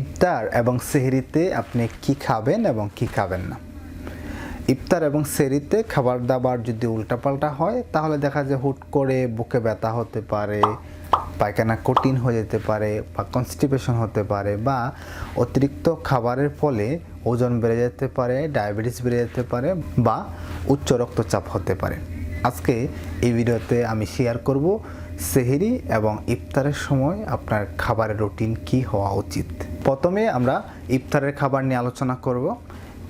ইফতার এবং সেহরিতে আপনি কি খাবেন এবং কি খাবেন না? ইফতার এবং সেহরিতে খাবার দাবার যদি উল্টাপাল্টা হয়, তাহলে দেখা যায় হুট করে বুকে ব্যথা হতে পারে, পায়খানা কঠিন হয়ে যেতে পারে বা কনস্টিপেশন হতে পারে বা অতিরিক্ত খাবারের ফলে ওজন বেড়ে যেতে পারে ডায়াবেটিস বেড়ে যেতে পারে বা উচ্চ রক্তচাপ হতে পারে। আজকে এই ভিডিওতে আমি শেয়ার করব সেহেরি এবং ইফতারের সময় আপনার খাবারের রুটিন কি হওয়া উচিত। প্রথমে আমরা ইফতারের খাবার নিয়ে আলোচনা করব।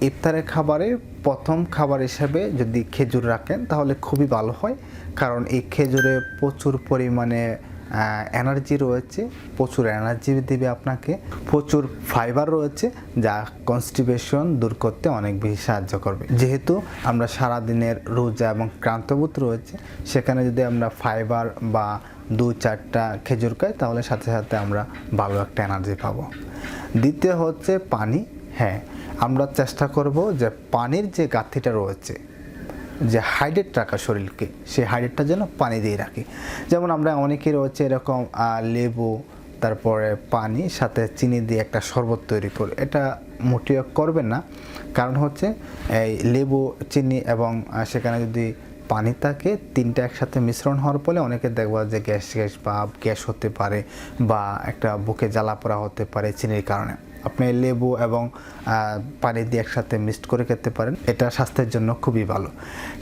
ইফতারের খাবারে প্রথম খাবার হিসেবে যদি খেজুর রাখেন, তাহলে খুবই ভালো হয়। কারণ এই খেজুরে প্রচুর পরিমাণে এনার্জি রয়েছে, প্রচুর এনার্জি দেবে আপনাকে, প্রচুর ফাইবার রয়েছে, যা কনস্টিপেশন দূর করতে অনেক বেশি সাহায্য করবে। যেহেতু আমরা সারাদিনের রোজা এবং ক্রান্তবোধ রয়েছে, সেখানে যদি আমরা ফাইবার বা দু চারটা খেজুর খাই, তাহলে সাথে সাথে আমরা ভালো একটা এনার্জি পাবো। দ্বিতীয় হচ্ছে পানি হ্যাঁ আমরা চেষ্টা করব যে পানির যে গাথিটা রয়েছে যে হাইড্রেট রাখা শরীরকে, সেই হাইড্রেটটা যেন পানি দিয়ে রাখি। যেমন আমরা অনেকেই রয়েছে এরকম লেবু, তারপরে পানি, সাথে চিনি দিয়ে একটা শরবত তৈরি করে। এটা মোটেও করবেন না। কারণ হচ্ছে এই লেবু, চিনি এবং সেখানে যদি পানি থাকে, তিনটা একসাথে মিশ্রণ হওয়ার ফলে অনেকে দেখবা যে গ্যাস গ্যাস বা গ্যাস হতে পারে বা একটা বুকে জ্বালা পোড়া হতে পারে চিনির কারণে। আপনি লেবু এবং পানি দিয়ে একসাথে মিক্সড করে খেতে পারেন। এটা স্বাস্থ্যের জন্য খুবই ভালো।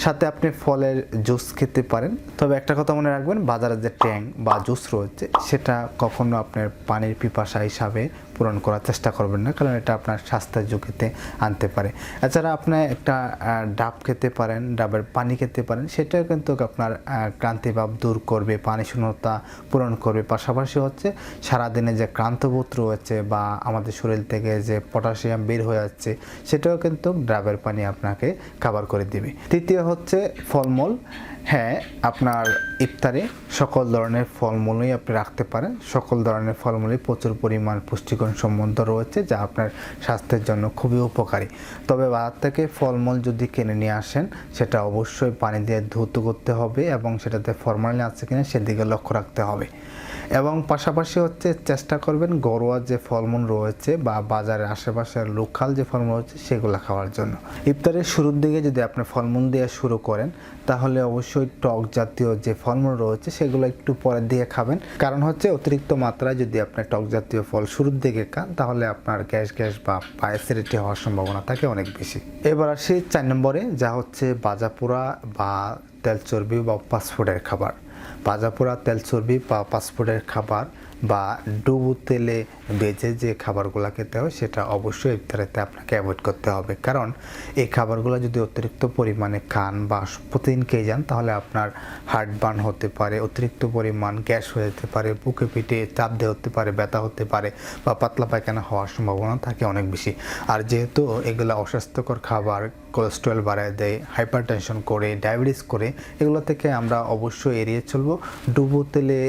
সাথে আপনি ফলের জুস খেতে পারেন। তবে একটা কথা মনে রাখবেন, বাজারে যে ট্যাং বা জুস রয়েছে, সেটা কখনো আপনার পানির পিপাসা হিসাবে পূরণ করার চেষ্টা করবেন না, কারণ এটা আপনার স্বাস্থ্যের ঝুঁকিতে আনতে পারে। এছাড়া আপনি একটা ডাব খেতে পারেন, ডাবের পানি খেতে পারেন, সেটাও কিন্তু আপনার ক্লান্তিভাব দূর করবে, পানি শূন্যতা পূরণ করবে। পাশাপাশি হচ্ছে সারাদিনে যে ক্লান্তবোধ রয়েছে বা আমাদের শরীর থেকে যে পটাশিয়াম বের হয়ে যাচ্ছে সেটাও কিন্তু ডাবের পানি আপনাকে খাবার করে দিবে। তৃতীয় হচ্ছে ফলমূল। হ্যাঁ আপনার ইফতারে সকল ধরনের ফলমূলই আপনি রাখতে পারেন। সকল ধরনের ফলমূলই প্রচুর পরিমাণ পুষ্টিগুণ সম্বন্ধ রয়েছে, যা আপনার স্বাস্থ্যের জন্য খুবই উপকারী। তবে বাজার থেকে ফলমূল যদি কিনে নিয়ে আসেন, সেটা অবশ্যই পানি দিয়ে ধুত করতে হবে এবং সেটাতে ফরমালিন আছে কিনা সেদিকে লক্ষ্য রাখতে হবে। এবং পাশাপাশি হচ্ছে চেষ্টা করবেন ঘরোয়া যে ফলমূল রয়েছে বা বাজারের আশেপাশের লোকাল যে ফলমূল রয়েছে সেগুলো খাওয়ার জন্য। ইফতারের শুরুর দিকে যদি আপনি ফলমূল দিয়ে শুরু করেন, তাহলে অবশ্যই টক জাতীয় যে ফলমূল রয়েছে সেগুলো একটু পরের দিকে খাবেন। কারণ হচ্ছে অতিরিক্ত মাত্রায় যদি আপনি টক জাতীয় ফল শুরুর দিকে খান, তাহলে আপনার গ্যাস গ্যাস বা অ্যাসিডিটি হওয়ার সম্ভাবনা থাকে অনেক বেশি। এবার আসি চার নম্বরে, যা হচ্ছে বাজাপোড়া বা তেল চর্বি বা ফাস্টফুডের খাবার। ভাজাপোড়া তেল চর্বি বা ফাস্টফুডের খাবার বা ডুবু তেলে বেজে যে খাবারগুলো খেতে হয়, সেটা অবশ্যই ইফতারেতে আপনাকে অ্যাভয়েড করতে হবে। কারণ এই খাবারগুলো যদি অতিরিক্ত পরিমাণে খান বা প্রতিদিন খেয়ে যান, তাহলে আপনার হার্ট বার্ন হতে পারে, অতিরিক্ত পরিমাণ গ্যাস হয়ে যেতে পারে, বুকে পিঠে চাপ দিয়ে হতে পারে, ব্যথা হতে পারে বা পাতলা পায়খানা হওয়ার সম্ভাবনা থাকে অনেক বেশি। আর যেহেতু এগুলো অস্বাস্থ্যকর খাবার কোলেস্ট্রল বাড়ায় দেয় হাইপার টেনশন করে ডায়াবেটিস করে, এগুলো থেকে আমরা অবশ্যই এড়িয়ে চলবো। ডুবো তেলে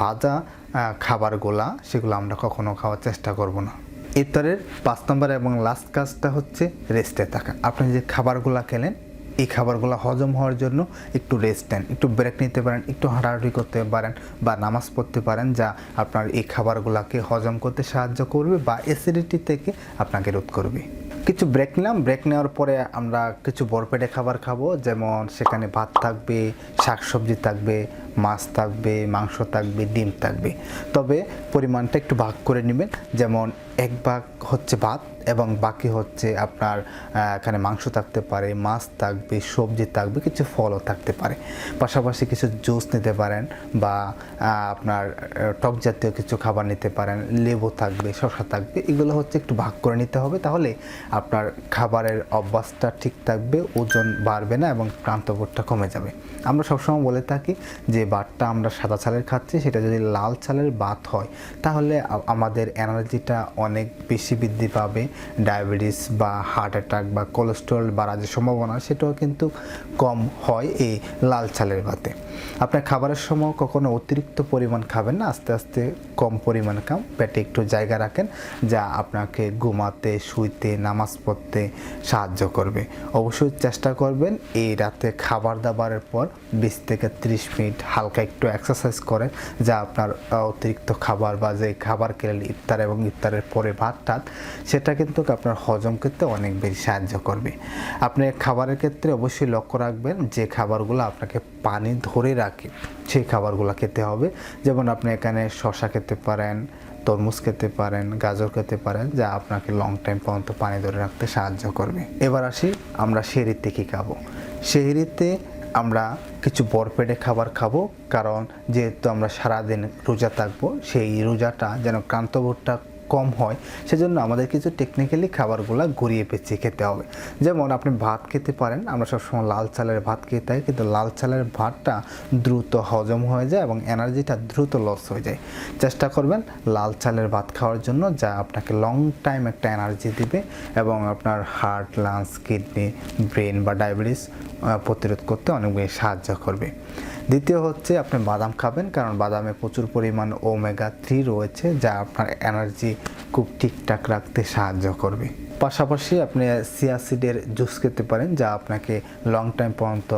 ভাজা খাবারগুলা, সেগুলো আমরা কখনো খাওয়ার চেষ্টা করব না। ইফতারের পাঁচ নম্বর এবং লাস্ট কাজটা হচ্ছে রেস্টে থাকা। আপনি যে খাবারগুলা খেলেন, এই খাবারগুলো হজম হওয়ার জন্য একটু রেস্ট নেন, একটু ব্রেক নিতে পারেন, একটু হাঁটাহাঁটি করতে পারেন বা নামাজ পড়তে পারেন, যা আপনার এই খাবারগুলোকে হজম করতে সাহায্য করবে বা অ্যাসিডিটি থেকে আপনাকে রোধ করবে। কিছু ব্রেক নিলাম ব্রেক নেওয়ার পরে আমরা কিছু বরপেটে খাবার খাব, যেমন সেখানে ভাত থাকবে, শাকসবজি থাকবে মাছ থাকবে, মাংস থাকবে, ডিম থাকবে। তবে পরিমাণটা একটু ভাগ করে নেবেন। যেমন এক ভাগ হচ্ছে ভাত এবং বাকি হচ্ছে আপনার এখানে মাংস থাকতে পারে, মাছ থাকবে, সবজি থাকবে, কিছু ফলও থাকতে পারে। পাশাপাশি কিছু জুস নিতে পারেন বা আপনার টক জাতীয় কিছু খাবার নিতে পারেন, লেবু থাকবে, শসা থাকবে, এগুলো হচ্ছে একটু ভাগ করে নিতে হবে। তাহলে আপনার খাবারের অভ্যাসটা ঠিক থাকবে, ওজন বাড়বে না এবং ক্লান্তবোধটা কমে যাবে। আমরা সবসময় বলে থাকি যে ভাতটা আমরা সাদা চালের খাচ্ছি, সেটা যদি লাল চালের ভাত হয়, তাহলে আমাদের এনার্জিটা অনেক বেশি বৃদ্ধি পাবে। ডায়াবেটিস বা হার্ট অ্যাটাক বা কোলেস্ট্রল বাড়ার যে সম্ভাবনা, সেটাও কিন্তু কম হয় এই লাল চালের ভাতে আপনার খাবারের সময় কখনো অতিরিক্ত পরিমাণ খাবেন না, আস্তে আস্তে কম পরিমাণ খাম পেটে একটু জায়গা রাখেন, যা আপনাকে ঘুমাতে, শুইতে, নামাজ পড়তে সাহায্য করবে। অবশ্যই চেষ্টা করবেন এই রাতে খাবার দাবারের পর বিশ থেকে ত্রিশ মিনিট হালকা একটু এক্সারসাইজ করেন যা আপনার অতিরিক্ত খাবার বা যে খাবার খেলে ইফতার এবং ইফতারের পরে ভাত টাত, সেটা কিন্তু আপনার হজম করতে অনেক বেশি সাহায্য করবে। আপনি খাবারের ক্ষেত্রে অবশ্যই লক্ষ্য রাখবেন যে খাবারগুলো আপনাকে পানি ধরে রাখে, সেই খাবারগুলো খেতে হবে। যেমন আপনি এখানে শশা খেতে পারেন, তরমুজ খেতে পারেন, গাজর খেতে পারেন, যা আপনাকে লং টাইম পর্যন্ত পানি ধরে রাখতে সাহায্য করবে। এবার আসি আমরা সেহরিতে কী খাব। সেহরিতে আমরা কিছু বরপেটে খাবার খাব কারণ যেহেতু আমরা সারাদিন রোজা থাকব সেই রোজাটা যেন ক্রান্তবোধটা কম হয়, সেজন্য আমাদের কিছু টেকনিক্যালি খাবারগুলো ঘুরিয়ে পেঁচিয়ে খেতে হবে। যেমন আপনি ভাত খেতে পারেন, আমরা সবসময় লাল চালের ভাত খেতে হয় কিন্তু লাল চালের ভাতটা দ্রুত হজম হয়ে যায় এবং এনার্জিটা দ্রুত লস হয়ে যায়। চেষ্টা করবেন লাল চালের ভাত খাওয়ার জন্য, যা আপনাকে লং টাইম একটা এনার্জি দিবে এবং আপনার হার্ট লাংস কিডনি ব্রেন বা ডায়াবেটিস প্রতিরোধ করতে অনেক বেশি সাহায্য করবে। দ্বিতীয় হচ্ছে আপনি বাদাম খাবেন, কারণ বাদামে প্রচুর পরিমাণ ওমেগা থ্রি রয়েছে, যা আপনার এনার্জি খুব ঠিকঠাক রাখতে সাহায্য করবে। পাশাপাশি আপনি সিয়াসিডের জুস খেতে পারেন, যা আপনাকে লং টাইম পর্যন্ত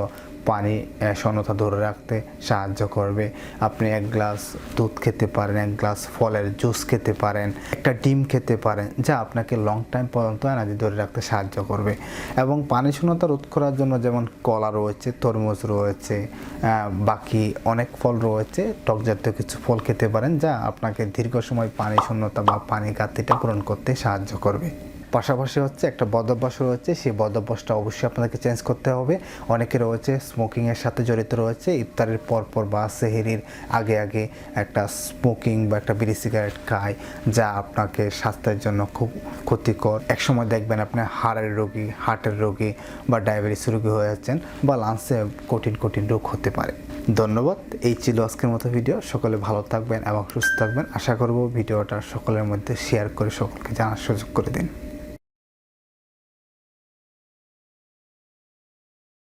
পানি শূন্যতা ধরে রাখতে সাহায্য করবে। আপনি এক গ্লাস দুধ খেতে পারেন, এক গ্লাস ফলের জুস খেতে পারেন, একটা ডিম খেতে পারেন, যা আপনাকে লং টাইম পর্যন্ত এনার্জি ধরে রাখতে সাহায্য করবে। এবং পানি শূন্যতা রোধ করার জন্য যেমন কলা রয়েছে, তরমুজ রয়েছে বাকি অনেক ফল রয়েছে, টক জাতীয় কিছু ফল খেতে পারেন, যা আপনাকে দীর্ঘ সময় পানি শূন্যতা বা পানি ঘাটতিটা পূরণ করতে সাহায্য করবে। পাশাপাশি হচ্ছে একটা বদভ্যাস রয়েছে, সেই বদভ্যাসটা অবশ্যই আপনাদেরকে চেঞ্জ করতে হবে। অনেকে রয়েছে স্মোকিংয়ের সাথে জড়িত রয়েছে, ইফতারের পরপর বা সেহেরির আগে আগে একটা স্মোকিং বা একটা বিড়ি সিগারেট খায়, যা আপনাকে স্বাস্থ্যের জন্য খুব ক্ষতিকর। একসময় দেখবেন আপনি হাড়ের রোগী হার্টের রোগী বা ডায়াবেটিস রোগী হয়ে যাচ্ছেন বা লাংসে কঠিন কঠিন রোগ হতে পারে। ধন্যবাদ। এই ছিল আজকের মতো ভিডিও সকলে ভালো থাকবেন এবং সুস্থ থাকবেন। আশা করব ভিডিওটা সকলের মধ্যে শেয়ার করে সকলকে জানার সুযোগ করে দিন।